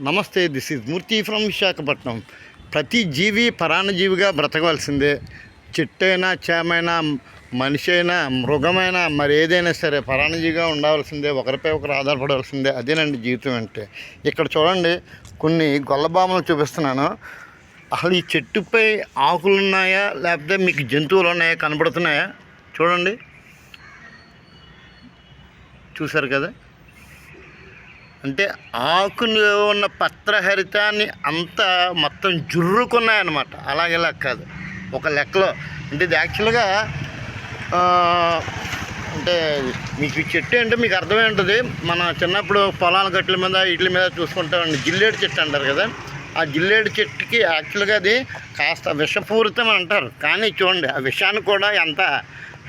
నమస్తే this is Murthy from Visakhapatnam ప్రతి జీవి పరాణజీవిగా బ్రతకవలసిందే. చెట్టైనా చేమైనా మనిషి అయినా మృగమైనా మరి ఏదైనా సరే పరాణజీవిగా ఉండవలసిందే ఒకరిపై ఒకరు ఆధారపడవలసిందే అదేనండి జీవితం అంటే. ఇక్కడ చూడండి కొన్ని గొల్లబామలు చూపిస్తున్నాను. అసలు ఈ చెట్టుపై ఆకులు ఉన్నాయా లేకపోతే మీకు జంతువులు ఉన్నాయా కనబడుతున్నాయా చూడండి. చూసారు కదా? అంటే ఆకులో ఉన్న పత్రహరితాన్ని అంతా మొత్తం జుర్రుకున్నాయన్నమాట. అలాగేలా కాదు. ఒక లెక్కలో అంటే ఇది యాక్చువల్గా అంటే మీకు చెట్టు అంటే మీకు అర్థమై ఉంటుంది. మన చిన్నప్పుడు పొలాల గట్ల మీద వీటి మీద చూసుకుంటామండి. జిల్లేడు చెట్టు అంటారు కదా. ఆ జిల్లేడు చెట్టుకి యాక్చువల్గా అది కాస్త విషపూరితం అంటారు. కానీ చూడండి ఆ విషాన్ని కూడా ఎంత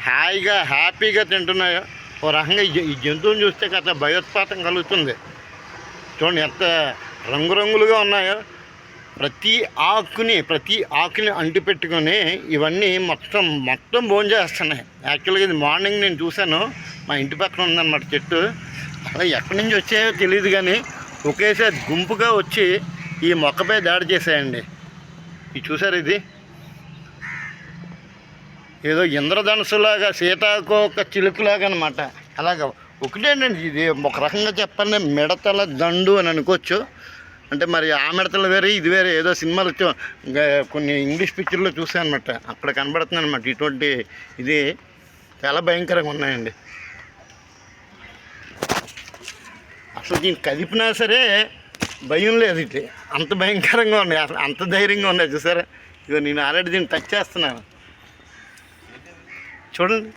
హాయిగా హ్యాపీగా తింటున్నాయో. ఓ రకంగా ఈ ఈ జంతువుని చూస్తే కాస్త భయోత్పాతం కలుగుతుంది. చూడండి ఎంత రంగురంగులుగా ఉన్నాయో. ప్రతి ఆకుని ప్రతి ఆకుని అంటి పెట్టుకొని ఇవన్నీ మొత్తం మొత్తం భోంచేస్తున్నాయి. యాక్చువల్గా ఇది మార్నింగ్ నేను చూశాను. మా ఇంటి పక్కన ఉందన్నమాట చెట్టు. అలా ఎక్కడి నుంచి వచ్చాయో తెలియదు కానీ ఒకేసారి గుంపుగా వచ్చి ఈ మొక్కపై దాడి చేశాయండి. ఇది చూసారు ఇది? ఏదో ఇంద్రధనుసులాగా సీతాకోక చిలుకులాగా అనమాట అలాగా ఒకటేనండి ఇది ఒక రకంగా చెప్పండి మిడతల దండు అని అనుకోవచ్చు. అంటే మరి ఆ మిడతలు వేరే ఇది వేరే ఏదో సినిమాలు చూ- కొన్ని ఇంగ్లీష్ పిక్చర్లో చూసాను అనమాట అక్కడ కనబడుతుంది అనమాట ఇటువంటి ఇది చాలా భయంకరంగా ఉన్నాయండి. అసలు దీన్ని కదిపినా సరే భయం లేదు ఇది. అంత భయంకరంగా ఉన్నాయి. అసలు అంత ధైర్యంగా ఉన్నాయి చూసారా? ఇదో నేను ఆల్రెడీ దీన్ని టచ్ చేస్తున్నాను. చూడండి.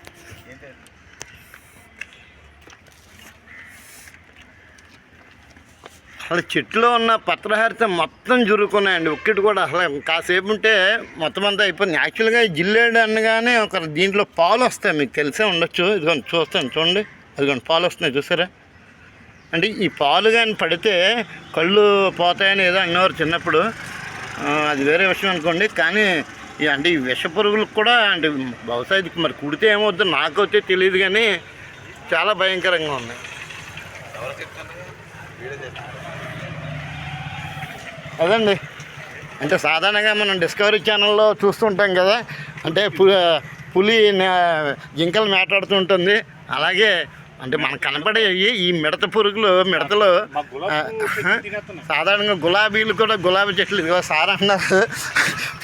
అసలు చెట్టులో ఉన్న పత్రహారిత మొత్తం జురుకున్నాయండి. ఒక్కటి కూడా అసలు కాసేపు ఉంటే మొత్తం అంతా అయిపోయింది యాక్చువల్గా ఈ జిల్లేడు అనగానే ఒక దీంట్లో పాలు వస్తాయి. మీకు తెలిసే ఉండొచ్చు. ఇదిగోండి చూస్తాను చూడండి. అదిగోండి పాలు వస్తున్నాయి చూసారా? అంటే ఈ పాలు కానీ పడితే కళ్ళు పోతాయని ఏదో అన్నవారు చిన్నప్పుడు. అది వేరే విషయం అనుకోండి. కానీ అంటే ఈ విష పురుగులకు కూడా అంటే బహుశా ఇది మరి కుడితే ఏమవుతుందో నాకైతే తెలియదు కానీ చాలా భయంకరంగా ఉన్నాయి. అదండి అంటే సాధారణంగా మనం డిస్కవరీ ఛానల్లో చూస్తుంటాం కదా అంటే పులి జింకలు మాట్లాడుతూ ఉంటుంది అలాగే అంటే మనకు కనపడేవి ఈ మిడత పురుగులు మిడతలు సాధారణంగా గులాబీలు కూడా గులాబీ చెట్లు. ఇదిగో సార్ అన్నారు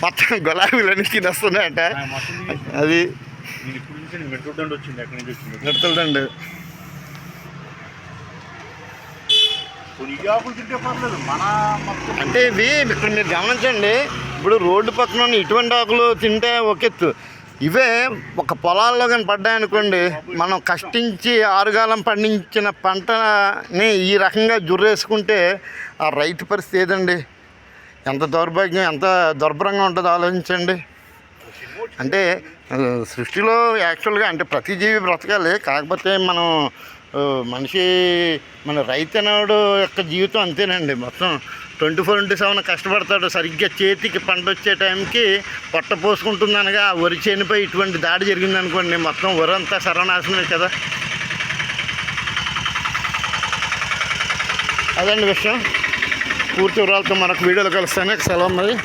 మొత్తం గులాబీలు అన్ని తినేస్తున్నాయట అది నేను ఇప్పుడు నుంచి నేను మెట్రోడండి వచ్చింది ఎక్కడి నుంచి వచ్చింది మిడతలండి కొన్ని ఈ ఆకులు తింటే పర్లేదు మన మొత్తం అంటే ఇవి ఇక్కడ మీరు గమనించండి ఇప్పుడు రోడ్డు పక్కన ఇటువంటి ఆకులు తింటే ఒక ఎత్తు. ఇవే ఒక పొలాల్లో కానీ పడ్డాయనుకోండి మనం కష్టించి ఆరుగాలం పండించిన పంటని ఈ రకంగా జుర్రేసుకుంటే ఆ రైతు పరిస్థితి ఏదండి? ఎంత దౌర్భాగ్యం ఎంత దుర్భరంగా ఉంటుందో ఆలోచించండి. అంటే సృష్టిలో యాక్చువల్గా అంటే ప్రతి జీవి బ్రతకాలి కాకపోతే మనం మనిషి మన రైతనాడు యొక్క జీవితం అంతేనండి. మొత్తం ట్వంటీ ఫోర్ ఇంటూ సెవెన్ కష్టపడతాడు. సరిగ్గా చేతికి పంట వచ్చే టైంకి పొట్ట పోసుకుంటుంది అనగా వరి చేనుపై ఇటువంటి దాడి జరిగింది అనుకోండి మొత్తం వరి అంతా సర్వనాశనమే కదా. అదండి విషయం. పూర్తి వివరాలతో మనకు వీడియోలో కలుస్తాను. సెలవు మరి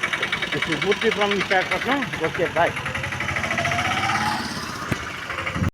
పూర్తి ఫ్రమ్ విశాఖపట్నం ఓకే బాయ్.